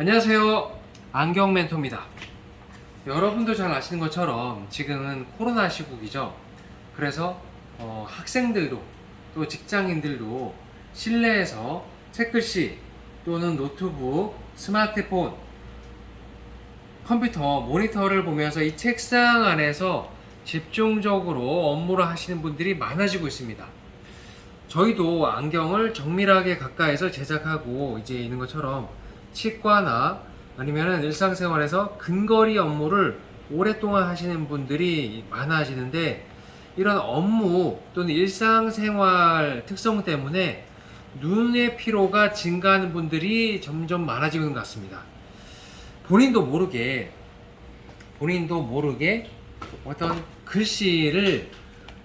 안녕하세요. 안경 멘토입니다. 여러분도 잘 아시는 것처럼 지금은 코로나 시국이죠. 그래서 어, 학생들도 또 직장인들도 실내에서 책글씨 또는 노트북, 스마트폰, 컴퓨터, 모니터를 보면서 이 책상 안에서 집중적으로 업무를 하시는 분들이 많아지고 있습니다. 저희도 안경을 정밀하게 가까이서 제작하고 이제 있는 것처럼 치과나 아니면 일상생활에서 근거리 업무를 오랫동안 하시는 분들이 많아지는데 이런 업무 또는 일상생활 특성 때문에 눈의 피로가 증가하는 분들이 점점 많아지고 있는 것 같습니다. 본인도 모르게 본인도 모르게 어떤 글씨를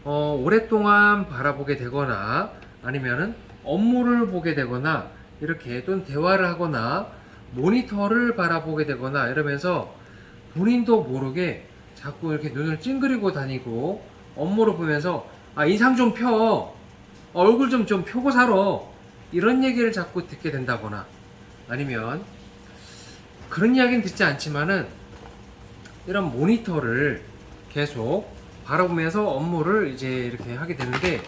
어, 오랫동안 바라보게 되거나 아니면은 업무를 보게 되거나 이렇게 또는 대화를 하거나 모니터를 바라보게 되거나 이러면서 본인도 모르게 자꾸 이렇게 눈을 찡그리고 다니고 업무를 보면서 아 인상 좀 펴. 얼굴 좀좀 펴고 살아. 이런 얘기를 자꾸 듣게 된다거나 아니면 그런 이야기는 듣지 않지만은 이런 모니터를 계속 바라보면서 업무를 이제 이렇게 하게 되는데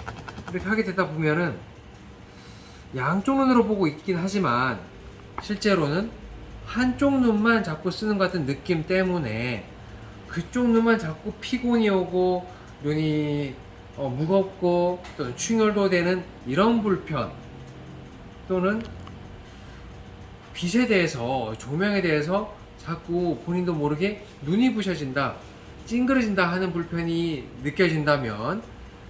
이렇게 하게 되다 보면은 양쪽 눈으로 보고 있긴 하지만 실제로는 한쪽 눈만 자꾸 쓰는 것 같은 느낌 때문에 그쪽 눈만 자꾸 피곤이 오고 눈이 어, 무겁고 또는 충혈도 되는 이런 불편 또는 빛에 대해서 조명에 대해서 자꾸 본인도 모르게 눈이 부셔진다 찡그러진다 하는 불편이 느껴진다면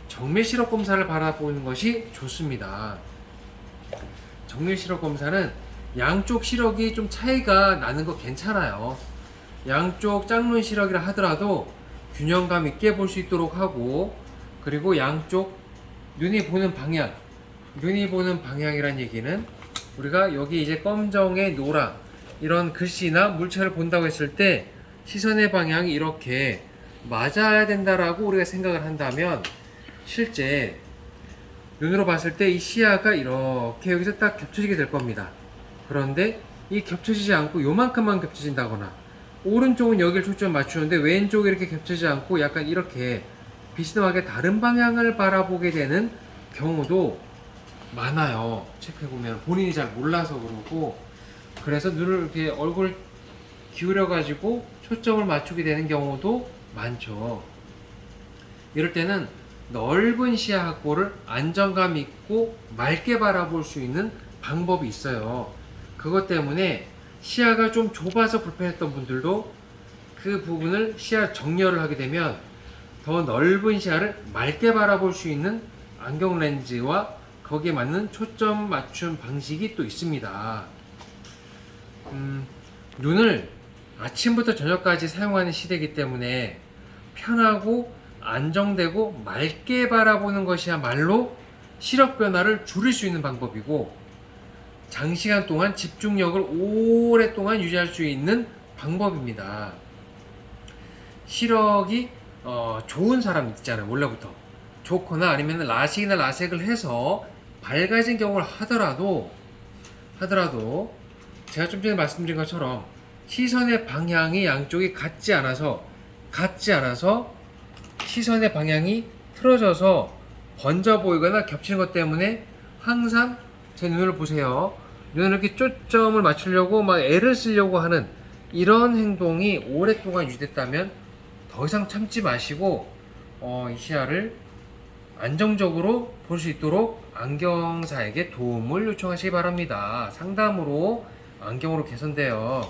정밀 시력 검사를 받아보는 것이 좋습니다. 정밀 시력 검사는 양쪽 시력이 좀 차이가 나는 거 괜찮아요. 양쪽 짝눈 시력이라 하더라도 균형감 있게 볼 수 있도록 하고 그리고 양쪽 눈이 보는 방향 눈이 보는 방향이란 얘기는 우리가 여기 이제 검정에 노랑 이런 글씨나 물체를 본다고 했을 때 시선의 방향이 이렇게 맞아야 된다라고 우리가 생각을 한다면 실제 눈으로 봤을 때 이 시야가 이렇게 여기서 딱 겹쳐지게 될 겁니다. 그런데 이 겹쳐지지 않고 요만큼만 겹쳐진다거나 오른쪽은 여기를 초점 맞추는데 왼쪽이 이렇게 겹쳐지지 않고 약간 이렇게 비스듬하게 다른 방향을 바라보게 되는 경우도 많아요. 체크해 보면 본인이 잘 몰라서 그러고 그래서 눈을 이렇게 얼굴 기울여 가지고 초점을 맞추게 되는 경우도 많죠. 이럴 때는 넓은 시야 확보를 안정감 있고 맑게 바라볼 수 있는 방법이 있어요. 그것 때문에 시야가 좀 좁아서 불편했던 분들도 그 부분을 시야 정렬을 하게 되면 더 넓은 시야를 맑게 바라볼 수 있는 안경 렌즈와 거기에 맞는 초점 맞춤 방식이 또 있습니다. 음, 눈을 아침부터 저녁까지 사용하는 시대이기 때문에 편하고 안정되고 맑게 바라보는 것이야말로 시력 변화를 줄일 수 있는 방법이고 장시간 동안 집중력을 오랫동안 유지할 수 있는 방법입니다. 시력이 어, 좋은 사람 있잖아요. 원래부터 좋거나 아니면 라식이나 라섹을 해서 밝아진 경우를 하더라도 하더라도 제가 좀 전에 말씀드린 것처럼 시선의 방향이 양쪽이 같지 않아서 같지 않아서 시선의 방향이 틀어져서 번져 보이거나 겹치는 것 때문에 항상 제 눈을 보세요. 눈을 이렇게 초점을 맞추려고 막 애를 쓰려고 하는 이런 행동이 오랫동안 유지됐다면 더 이상 참지 마시고 어, 이 시야를 안정적으로 볼 수 있도록 안경사에게 도움을 요청하시기 바랍니다. 상담으로 안경으로 개선돼요.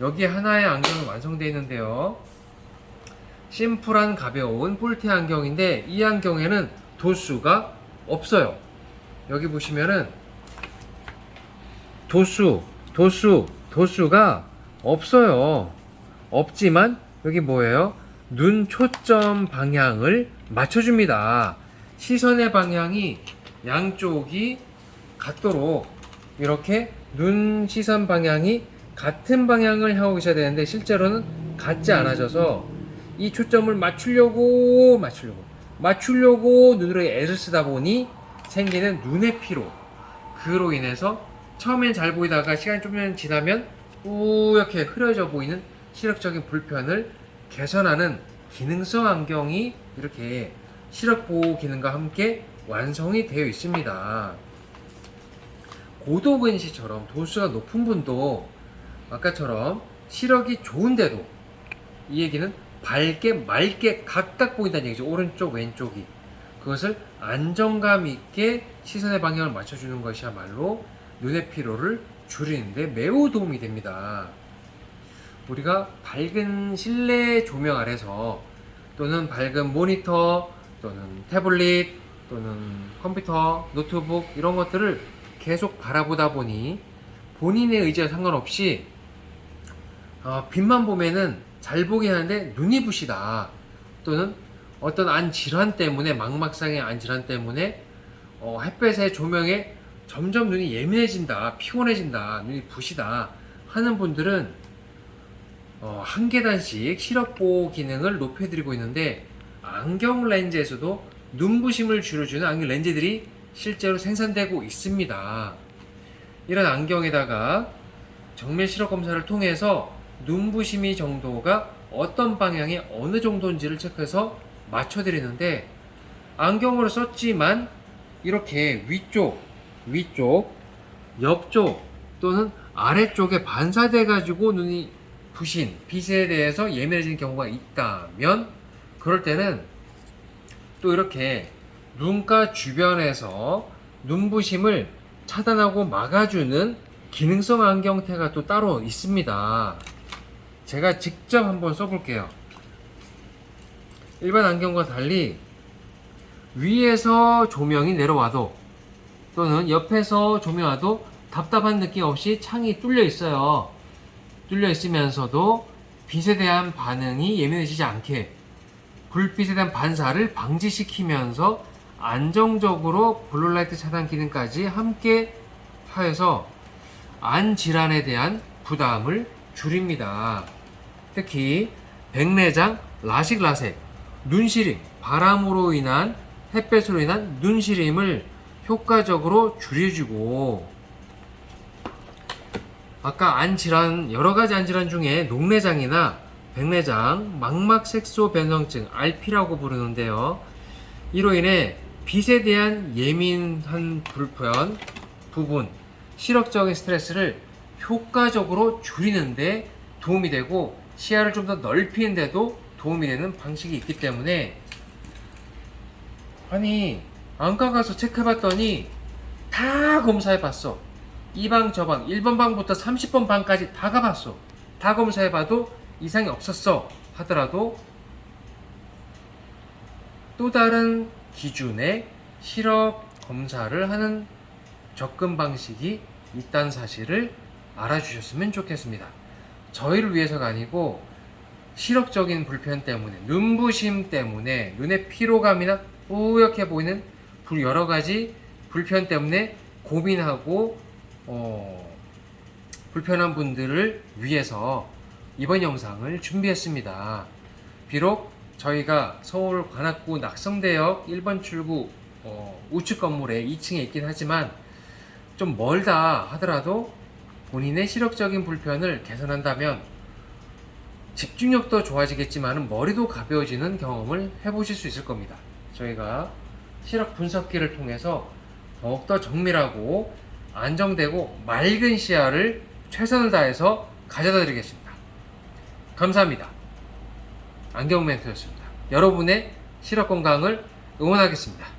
여기 하나의 안경이 완성되어 있는데요. 심플한 가벼운 뿔테 안경인데 이 안경에는 도수가 없어요. 여기 보시면은 도수, 도수, 도수가 없어요. 없지만 여기 뭐예요? 눈 초점 방향을 맞춰줍니다. 시선의 방향이 양쪽이 같도록 이렇게 눈 시선 방향이 같은 방향을 향하고 계셔야 되는데 실제로는 같지 않아져서 이 초점을 맞추려고 맞추려고 맞추려고 눈으로 애를 쓰다 보니 생기는 눈의 피로 그로 인해서 처음엔 잘 보이다가 시간이 좀 지나면 뿌옇게 흐려져 보이는 시력적인 불편을 개선하는 기능성 안경이 이렇게 시력 보호 기능과 함께 완성이 되어 있습니다. 고도 근시처럼 도수가 높은 분도 아까처럼 시력이 좋은데도 이 얘기는 밝게 맑게 각각 보인다는 얘기죠. 오른쪽 왼쪽이 그것을 안정감 있게 시선의 방향을 맞춰주는 것이야말로 눈의 피로를 줄이는데 매우 도움이 됩니다. 우리가 밝은 실내 조명 아래서 또는 밝은 모니터 또는 태블릿 또는 컴퓨터, 노트북 이런 것들을 계속 바라보다 보니 본인의 의지와 상관없이 어, 빛만 보면은 잘 보긴 하는데 눈이 부시다 또는 어떤 안 질환 때문에 망막상의 안 질환 때문에 어, 햇볕의 조명에 점점 눈이 예민해진다 피곤해진다 눈이 부시다 하는 분들은 어, 한 계단씩 시력 보호 기능을 높여드리고 있는데 안경 렌즈에서도 눈부심을 줄여주는 안경 렌즈들이 실제로 생산되고 있습니다. 이런 안경에다가 정밀 시력 검사를 통해서 눈부심이 정도가 어떤 방향에 어느 정도인지를 체크해서 맞춰드리는데 안경으로 썼지만 이렇게 위쪽, 위쪽, 옆쪽 또는 아래쪽에 반사돼 가지고 눈이 부신 빛에 대해서 예민해지는 경우가 있다면 그럴 때는 또 이렇게 눈가 주변에서 눈부심을 차단하고 막아주는 기능성 안경테가 또 따로 있습니다. 제가 직접 한번 써볼게요. 일반 안경과 달리 위에서 조명이 내려와도 또는 옆에서 조명 와도 답답한 느낌 없이 창이 뚫려 있어요. 뚫려 있으면서도 빛에 대한 반응이 예민해지지 않게 불빛에 대한 반사를 방지시키면서 안정적으로 블루라이트 차단 기능까지 함께 하여서 안 질환에 대한 부담을 줄입니다. 특히 백내장, 라식 라섹, 눈시림, 바람으로 인한 햇볕으로 인한 눈시림을 효과적으로 줄여주고 아까 안 질환 여러 가지 안 질환 중에 녹내장이나 백내장, 망막색소 변성증 RP라고 부르는데요. 이로 인해 빛에 대한 예민한 불편 부분, 시력적인 스트레스를 효과적으로 줄이는데 도움이 되고 시야를 좀 더 넓히는데도 도움이 되는 방식이 있기 때문에 아니 안과 가서 체크해봤더니 다 검사해봤어 이 방 저 방 1번 방부터 30번 방까지 다 가봤어 다 검사해봐도 이상이 없었어 하더라도 또 다른 기준의 시력 검사를 하는 접근 방식이 있다는 사실을 알아주셨으면 좋겠습니다. 저희를 위해서가 아니고 시력적인 불편 때문에 눈부심 때문에 눈의 피로감이나 뿌옇게 보이는 불- 여러 가지 불편 때문에 고민하고 어, 불편한 분들을 위해서 이번 영상을 준비했습니다. 비록 저희가 서울 관악구 낙성대역 1번 출구 어, 우측 건물에 2층에 있긴 하지만 좀 멀다 하더라도 본인의 시력적인 불편을 개선한다면 집중력도 좋아지겠지만 머리도 가벼워지는 경험을 해보실 수 있을 겁니다. 저희가 시력 분석기를 통해서 더욱더 정밀하고 안정되고 맑은 시야를 최선을 다해서 가져다 드리겠습니다. 감사합니다. 안경 멘토였습니다. 여러분의 시력 건강을 응원하겠습니다.